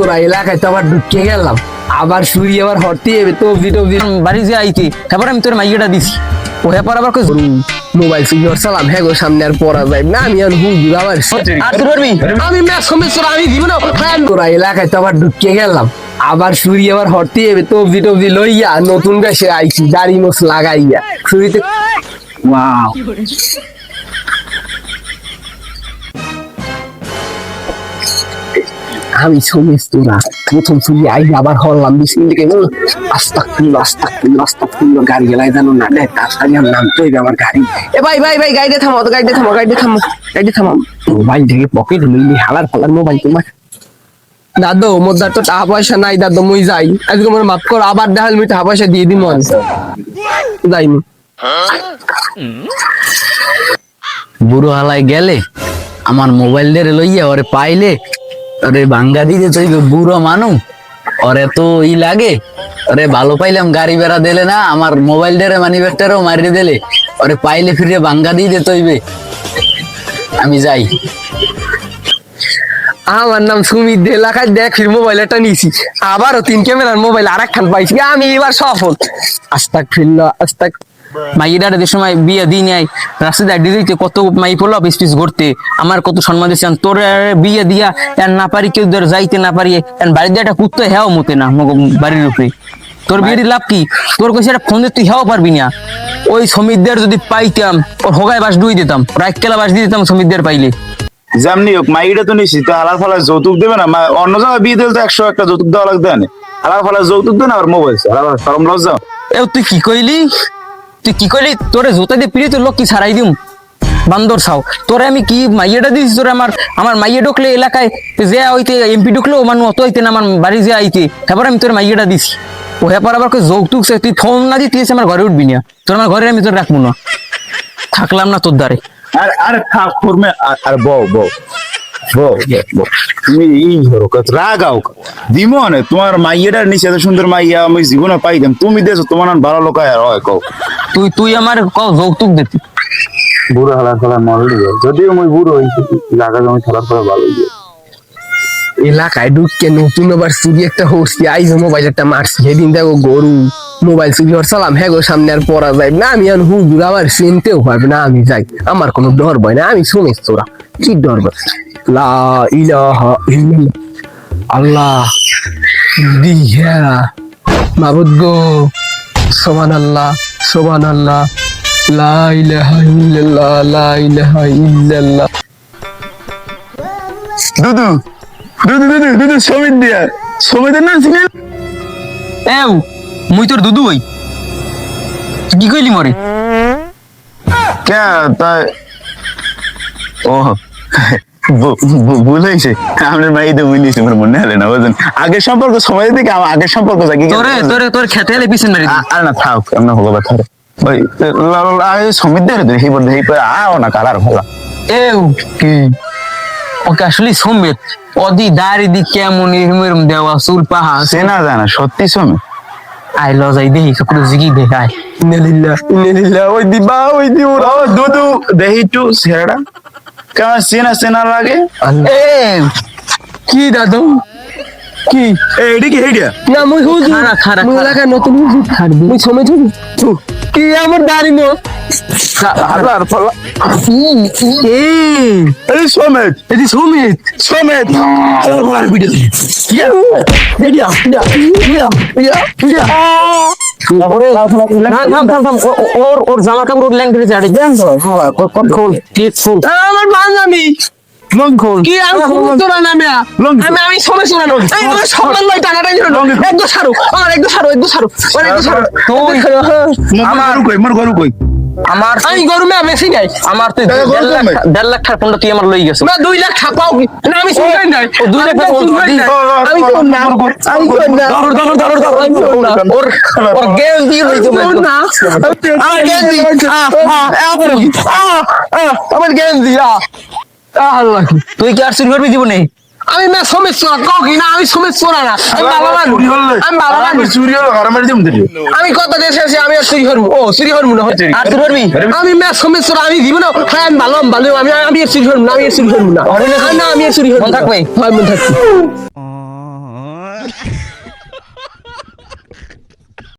তোরা এলাকায় তো আবার ঢুকে গেলাম। আবার শুরি আবার হরতে যাবে তবজি টবজি। বাড়ি যে আইতে তারপর আমি তোর মাইয়াটা দিছি। ও হ্যাঁ আবার কই মোবাইল সালাম হ্যাঁ গো সামনে আর পড়া যায় না আমি আর আবার। আর তুই পারবি আমি ম্যাচ সমেত তোরা আমি দিব না হ্যাঁ, তোরা এলাকায় তো আবার ঢুকে গেলাম। আবার শুরি আবার হরতে যাবে তবজি টবজি লইয়া নতুন বেশে আইছি দাড়ি মোস লাগাইয়া। শুরিতে ওয়াও। আমি সমেত তোরা প্রথম শুরি আই আবার হরলাম বিসিন দিকে আস্তাক ফুল আস্তাক ফুল আস্তাক ফুল গাড়ি গেলাই জানো না দেখ তাড়াতাড়ি আমার নাম তো আমার গাড়ি। এ ভাই ভাই ভাই গাড়িতে থামো তো গাড়িতে থামো গাড়িতে থামো গাড়িতে থামো। মোবাইল থেকে পকেট লইলি হালার ফালার মোবাইল তোমার। দাদু মোর দার তো টাকা পয়সা নাই দাদু মুই যাই। আজকে মোর মাফ কর আবার দেখাল মুই টাকা পয়সা দিয়ে দিম যাইনি। বুড়ো হালায় গেলে আমার মোবাইল দিয়ে লইয়া ওরে পাইলে ওরে বাঙ্গা দিতে তুই বুড়ো মানু? ওরে তো ই লাগে। ওরে ভালো পাইলাম, গাড়ি বেড়া দিলে না, আমার মোবাইল ডেরে মানি ব্যাগটারও মারিয়ে দিলে। ওরে পাইলে ফিরে বাঙ্গা দিয়ে দিতে হইবে আমি যাই। আমার নাম সুমিত দে এলাকায় দেখ, ফির মোবাইলটা নিয়েছি আবারও তিন ক্যামেরার মোবাইল আর একখান পাইছি। আমি এবার সফল। আস্তাক ফিরল আস্তাক মাইয়ের যে সময় বিয়ে দিই নাই রাস্তায় কত মাই পড়ল পিস পিস ঘুরতে আমার কত সম্মান দিচ্ছেন তোর বিয়ে দিয়া এর না পারি কেউ ধর যাইতে না পারি এর একটা কুত্তে হেও মতে না বাড়ির উপরে। তোর বিয়ের লাভ কি? তোর কইছে একটা ফোন দিয়ে তুই হেও পারবি না। ওই সমিতদের যদি পাইতাম ওর হোগায় বাস ডুই দিতাম রাইকেলা বাস দিয়ে দিতাম সমিতদের পাইলে। যেমনি হোক মাইটা তো নিশ্চিত তো হালার ফালার যৌতুক দেবে না অন্য জায়গায় বিয়ে দিলে তো একশো একটা যৌতুক দেওয়া লাগবে না। হালার ফালার যৌতুক দেন আর মোবাইল হালার সরম লজ্জা। এ তুই কি কইলি? তুই কি কইলি? তোরে জোতা দিয়ে পিড়ি তোর লোক কি সারাই দিম? বান্দর ছাও তোরে আমি কি মাইয়াটা দিস তোরে আমার আমার মাইয়া ঢুকলে এলাকায় যে হইতে এমপি ঢুকলে মানুষ অত হইতে না, আমার বাড়ি যে আইতে তারপর আমি তোর মাইয়াটা দিছি। ও হ্যাপার আবার যৌতুক সে, তুই ফোন না দিতে আমার ঘরে উঠবি না। তোর আমার ঘরে আমি তোর রাখব না। থাকলাম না তোর দ্বারে। আর আর থাক ফর্মে আর বউ বউ। তুমি এই ধরো রাগাও দিমো না তোমার মাইয়াটার নিচে এত সুন্দর মাইয়া, আমি জীবনে পাইতাম তুমি দেছো, তোমার ভালো আর হয় কও। তুই তুই আমার ক যৌতুক দিতি বুড়ো হালার ফালার মরলি যদিও আমি বুড়ো হয়েছি জায়গা জমি খেলার ফলে ভালো হয়ে এলাকায় ঢুকে নতুন আবার চুরি একটা হচ্ছি আইজ মোবাইল একটা মারছি সেদিন দেখো গরু মোবাইল চুরি হওয়ার সালাম হ্যাঁ গো সামনে আর পড়া যায় না। আমি আর হুজুর আবার চিনতেও পারবে না আমি যাই। আমার কোনো ডর ভয় না আমি শুনিস তোরা। কি ডর ভয়? লা ইলাহা ইল্লাল্লাহ। আল্লাহ দিয়া মাবুদ গো সোমান আল্লাহ সোমান আল্লাহ দুদু দুদু দুদু দুদু সমিত দিয়া। সমিতের নাম ছিলেন এও মুই তোর দুদু হই। কি কইলি মরে? কে তাই ও ভুল হয়েছে আপনার মাই তো বুঝলিস আমার মনে হলে না বুঝলেন? আগের সম্পর্ক সময় থেকে আমার আগের সম্পর্ক থাকি তোরে তোরে তোর খেতে এলে পিছন মারি আর না থাক আমরা বা থারে ওই সমিত দেয় দেখি বল দেখি পরে আও না কালার ভালো এও কি? ওকে আসলে সমেত অদি দাড়ি দি কেমন এরম দেওয়া চুল পাহা সে না জানা সত্যি সমিত আই লজাই দেহি সকলে জিগি দেখায়। ইন্নালিল্লাহ ইন্নালিল্লাহ ওই দিবা ওই দিও ও দুদু দেখি একটু ছেড়া কেমন চেনা চেনা লাগে? কি দাদু? কি? এইটা কি এইটা না মুই হুজুর। খারা, খারা, মুই লাগা নতুন হুজুর ছাড়বি মুই সময় কি আমার দাড়ি নো হালার ফলা এ এই সমিত এদি সমিত সমিত। হালার ফলার ভিডিও ইয়া ইয়া ইয়া ইয়া ইয়া ইয়া না থাম থাম থাম ও- ও- ওর ওর জামা কাপড় ল্যাঙ্গুয়েজ আছে আরে দেন তো কত খোল ঠিক খোল আমার বাঙালি লং খোল কি আমি তোরা নামে? আমি আমি সময় শোনা নো এই আমার সমান লয় টানা টানি নো একদম সারো আমার একদম সারো একদম সারো একদম সারো। আমার গরু কই মোর গরু কই? আমার আমি গরু মে বেশি নাই। আমার তুই দেড় লাখ ফোনটা তুই আমার লই গেছো না দুই লাখ ছাপাও। কি না আমি শুনই নাই। দুই লাখ দি- আমি কোন না আমি কোন না ধরো, ধরো, ধরো, ধরো। আমি কোন না ওর ওর গেম দিয়ে লই তো কোন না আমার গেঞ্জি। আ আ আ আমার গেঞ্জি আ আল্লাহ। তুই কি আর চুরি করবি জীবনে? আমি না সোনা কাউ কি? না আমি সমস্যা না। আমি বাবা আমি বাবা মানুষ। চুরি হলো ঘর মারি দিম দিলি আমি কত দেশে আছি আমি চুরি করব? ও চুরি করব না হচ্ছে আর চুরি করবি? আমি মে সমিত সোনা আমি দিব না হ্যাঁ আমি ভালো আমি ভালো আমি আমি চুরি করব না আমি শ্রী চুরি করব না। ঘরে না- আমি চুরি করব মন থাকবে? হয় মন থাকবে। না